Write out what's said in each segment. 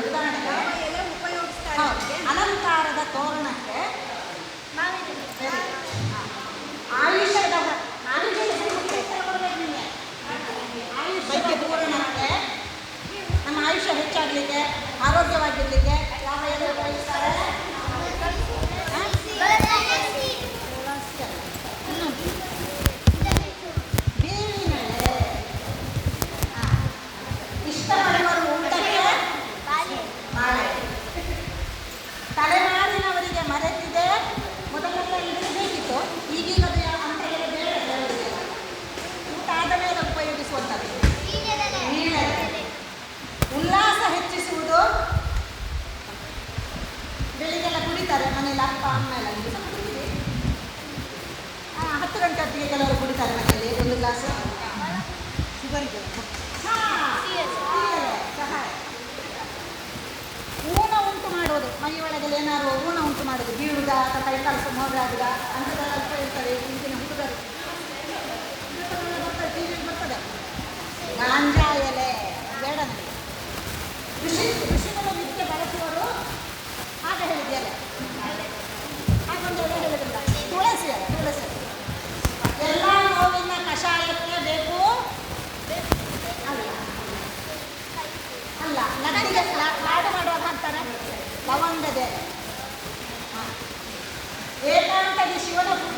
ಉದಾಹರಣೆಗೆ ಅಲಂಕಾರದ ತೋರಣಕ್ಕೆ ಆಯುಷದ ಆಯುಷ ತೋರಣಕ್ಕೆ ನಮ್ಮ ಆಯುಷ್ಯ ಹೆಚ್ಚಾಗಲಿಕ್ಕೆ ಆರೋಗ್ಯವಾಗಿ ಬೆಳಿಗ್ಗೆಲ್ಲ ಕುಡಿತಾರೆ, ಮನೇಲಿ ಅಪ್ಪ, ಅಮ್ಮ ಎಲ್ಲ ಕುಡಿತೀವಿ. ಹತ್ತು ಗಂಟೆ ಹೊತ್ತಿಗೆ ಕೆಲವರು ಕುಡಿತಾರೆ ಮನೆಯಲ್ಲಿ ಒಂದು ಗ್ಲಾಸ್ ಶುಗರಿಗೆ ಊಣ ಉಂಟು ಮಾಡೋದು. ಮೈ ಒಳಗೆ ಏನಾದ್ರು ಊಣ ಉಂಟು ಮಾಡೋದು. ಬೀಳುಗ ಅಥವಾ ಕೈ ಕಲಸ ಮೋದಾಗ ಅಂತ ಇರ್ತಾರೆ ಹಿಂದಿನ ಹುಡುಗರು. 喜欢的。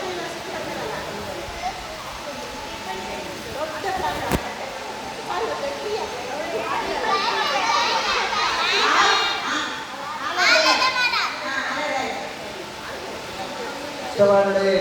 கிறிஸ்தவர்களே